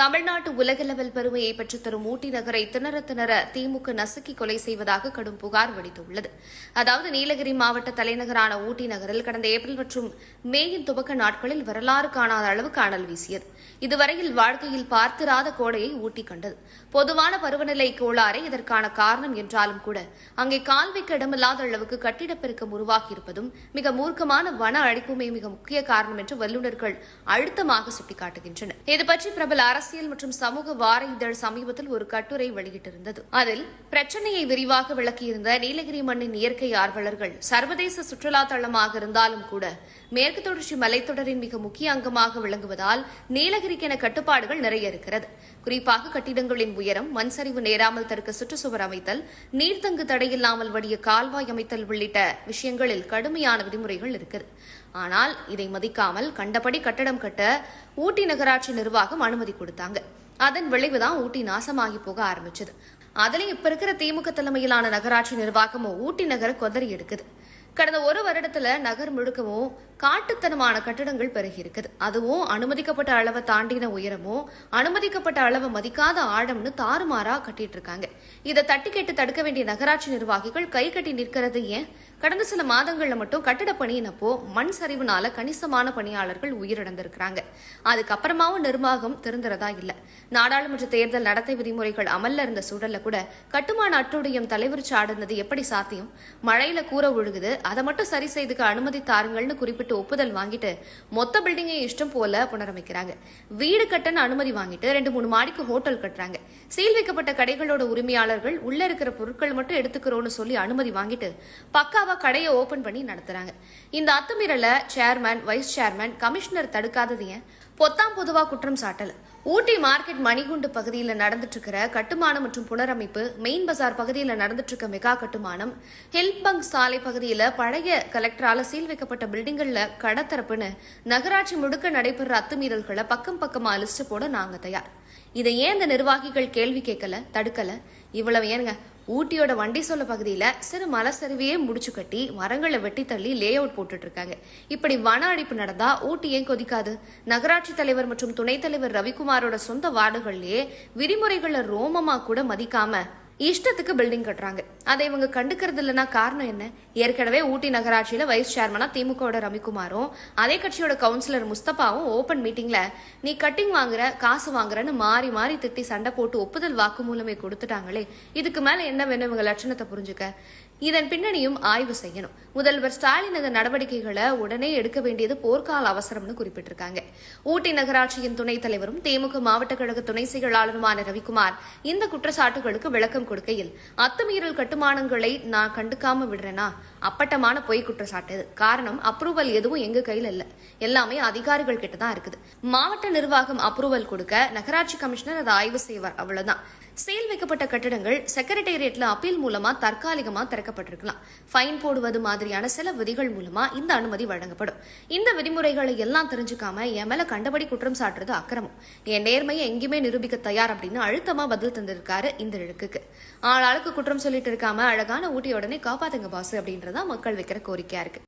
தமிழ்நாட்டு உலக லெவல் பெருமையை பெற்றுத்தரும் ஊட்டி நகரை திணற திணற திமுக நசுக்கி கொலை செய்வதாக கடும் புகார் வெடித்துள்ளது. அதாவது நீலகிரி மாவட்ட தலைநகரான ஊட்டி நகரில் கடந்த ஏப்ரல் மற்றும் மேயின் துவக்க நாட்களில் வரலாறு காணாத அளவு காணல் வீசியது. இதுவரையில் வாழ்க்கையில் பார்த்திராத கோடையை ஊட்டி கண்டது. பொதுவான பருவநிலை கோளாறே இதற்கான காரணம் என்றாலும் கூட அங்கே கால் வைக்க இடமில்லாத அளவுக்கு கட்டிடப்பெருக்கம் உருவாகியிருப்பதும் மிக மூர்க்கமான வன அழிப்புமே மிக முக்கிய காரணம் என்று வல்லுநர்கள் அழுத்தமாக சுட்டிக்காட்டுகின்றனர். இது பற்றி பிரபல அரசியல் மற்றும் சமூக வார இதழ் சமீபத்தில் ஒரு கட்டுரை வெளியிட்டிருந்தது. அதில் பிரச்சனையை விரிவாக விளக்கியிருந்த நீலகிரி மண்ணின் இயற்கை ஆர்வலர்கள் சர்வதேச சுற்றுலா தளமாக இருந்தாலும் கூட மேற்கு தொடர்ச்சி மலைத்தொடரின் மிக முக்கிய அங்கமாக விளங்குவதால் நீலகிரிக்கென கட்டுப்பாடுகள் நிறைய இருக்கிறது. குறிப்பாக கட்டிடங்களின் உயரம் மண் சரிவு நேராமல் தடுக்க சுற்றுச்சுவர் அமைத்தல் நீர்த்தங்கு தடையில்லாமல் வடிய கால்வாய் அமைத்தல் உள்ளிட்ட விஷயங்களில் கடுமையான விதிமுறைகள் இருக்கிறது ஆனால் இதை மதிக்காமல் கண்டபடி கட்டடம் கட்ட ஊட்டி நகராட்சி நிர்வாகம் அனுமதி கொடுத்தது. கொடுத்தாங்க அதன் விளைவுதான் ஊட்டி நாசமாகி போக ஆரம்பிச்சது. அதுலயும் இப்ப இருக்கிற திமுக தலைமையிலான நகராட்சி நிர்வாகமும் ஊட்டி நகர கொதறி எடுக்குது. கடந்த ஒரு வருடத்துல நகர் முழுக்கவும் காட்டுத்தனமான கட்டடங்கள் பெருகி இருக்குது அதுவும் அனுமதிக்கப்பட்ட அளவை தாண்டின உயரமும் அனுமதிக்கப்பட்ட அளவை மதிக்காத ஆழம்னு தாறுமாறா கட்டிட்டு இருக்காங்க இதை தட்டி கேட்டு தடுக்க வேண்டிய நகராட்சி நிர்வாகிகள் கை கட்டி நிற்கிறது ஏன்? கடந்த சில மாதங்கள்ல மட்டும் கட்டிட பணியினப்போ மண் சரிவுனால கணிசமான பணியாளர்கள் உயிரிழந்திருக்கிறாங்க. அதுக்கப்புறமாவும் நிர்வாகம் திறந்துறதா இல்லை. நாடாளுமன்ற தேர்தல் நடத்தை விதிமுறைகள் அமல்ல இருந்த சூழல்ல கூட கட்டுமான அட்டுடையம் தலைவர் சாடுனது எப்படி சாத்தியம்? மழையில கூற ஒழுகுது அதை மட்டும் சரி செய்துக்க அனுமதி தாருங்கள்னு குறிப்பிட்டு ஒப்புதல் வாங்கிட்டு மொத்த பில்டிங்கை இஷ்டம் போல புனரமைக்கிறாங்க. வீடு கட்டன்னு அனுமதி வாங்கிட்டு ரெண்டு மூணு மாடிக்கு ஹோட்டல் கட்டுறாங்க. சீல் வைக்கப்பட்ட கடைகளோட உரிமையாளர்கள் உள்ள இருக்கிற பொருட்கள் மட்டும் எடுத்துக்கிறோம்னு சொல்லி அனுமதி வாங்கிட்டு பக்காவா கடையை ஓபன் பண்ணி நடத்துறாங்க. இந்த அத்துமீறல சேர்மேன் வைஸ் சேர்மேன் கமிஷனர் தடுக்காதது ஏன்? பொத்தாம் பொதுவா குற்றம் சாட்டல். ஊட்டி மார்க்கெட் மணிகுண்டு பகுதியில் நடந்துட்டு இருக்கிற கட்டுமானம் மற்றும் புனரமைப்பு மெயின் பஜார் பகுதியில் நடந்துட்டு இருக்க மெகா கட்டுமானம் ஹில்பங்க் சாலை பகுதியில் பழைய கலெக்டரால் சீல் வைக்கப்பட்ட பில்டிங்கில் கடத்தரப்புன்னு நகராட்சி முழுக்க நடைபெற அத்துமீறல்களை பக்கம் பக்கமா லிஸ்ட் போட நாங்க தயார். இதை ஏன் இந்த நிர்வாகிகள் கேள்வி கேட்கல தடுக்கல? இவ்வளவு ஏனுங்க ஊட்டியோட வண்டி சொல்ல பகுதியில சிறு மலசரிவையே முடிச்சு கட்டி மரங்களை வெட்டி தள்ளி லே அவுட் போட்டுட்டு இருக்காங்க இப்படி வன அழிப்பு நடந்தா ஊட்டி ஏன் கொதிக்காது? நகராட்சி தலைவர் மற்றும் துணைத் தலைவர் ரவிக்குமாரோட சொந்த வார்டுகள்லயே விதிமுறைகளை ரோமமா கூட மதிக்காம இஷ்டத்துக்கு பில்டிங் கட்டுறாங்க. அதை இவங்க கண்டுக்கிறது இல்லைன்னா காரணம் என்ன? ஏற்கனவே ஊட்டி நகராட்சியில வைஸ் சேர்மனா திமுகவோட ரவிக்குமாரும் அதே கட்சியோட கவுன்சிலர் முஸ்தபாவும் ஓபன் மீட்டிங்ல நீ கட்டிங் வாங்குற காசு வாங்குறன்னு மாறி மாறி திட்டி சண்டை போட்டு ஒப்புதல் வாக்குமூலமே கொடுத்துட்டாங்களே இதுக்கு மேல என்ன வேணும் இவங்க லட்சணத்தை புரிஞ்சுக்க? இதன் பின்னணியும் ஆய்வு செய்யணும். முதல்வர் ஸ்டாலின் இந்த நடவடிக்கைகளை உடனே எடுக்க வேண்டியது போர்க்கால அவசரம்னு குறிப்பிட்டிருக்காங்க. ஊட்டி நகராட்சியின் துணைத் தலைவரும் திமுக மாவட்ட கழக துணை செயலாளருமான ரவிக்குமார் இந்த குற்றச்சாட்டுகளுக்கு விளக்கம் கொடுக்கையில் அத்துமீறல் கட்டுமானங்களை நான் கண்டுக்காம விடுறேனா? அப்பட்டமான பொய் குற்றச்சாட்டு காரணம் அப்ரூவல் எதுவும் எங்க கையில் இல்ல. எல்லாமே அதிகாரிகள் கிட்ட தான் இருக்குது. மாவட்ட நிர்வாகம் அப்ரூவல் கொடுக்க நகராட்சி கமிஷனர் அதை ஆய்வு செய்வார். அவ்வளவுதான். சீல் வைக்கப்பட்ட கட்டடங்கள் செக்ரட்டேரியட்ல அப்பீல் மூலமா தற்காலிகமா திறக்கப்பட்டிருக்கலாம். ஃபைன் போடுவது மாதிரியான சில விதிகள் மூலமா இந்த அனுமதி வழங்கப்படும். இந்த விதிமுறைகளை எல்லாம் தெரிஞ்சுக்காம என் மேல கண்டபடி குற்றம் சாட்டுறது அக்கிரமம். என் நேர்மையை எங்கேயுமே நிரூபிக்க தயார் அப்படின்னு அழுத்தமா பதில் தந்திருக்காரு இந்த இழுக்குக்கு. ஆளாளுக்கு குற்றம் சொல்லிட்டு இருக்காம அழகான ஊட்டியுடனே உடனே காப்பாத்துங்க பாஸ் அப்படின்றதான் மக்கள் வைக்கிற கோரிக்கையா இருக்கு.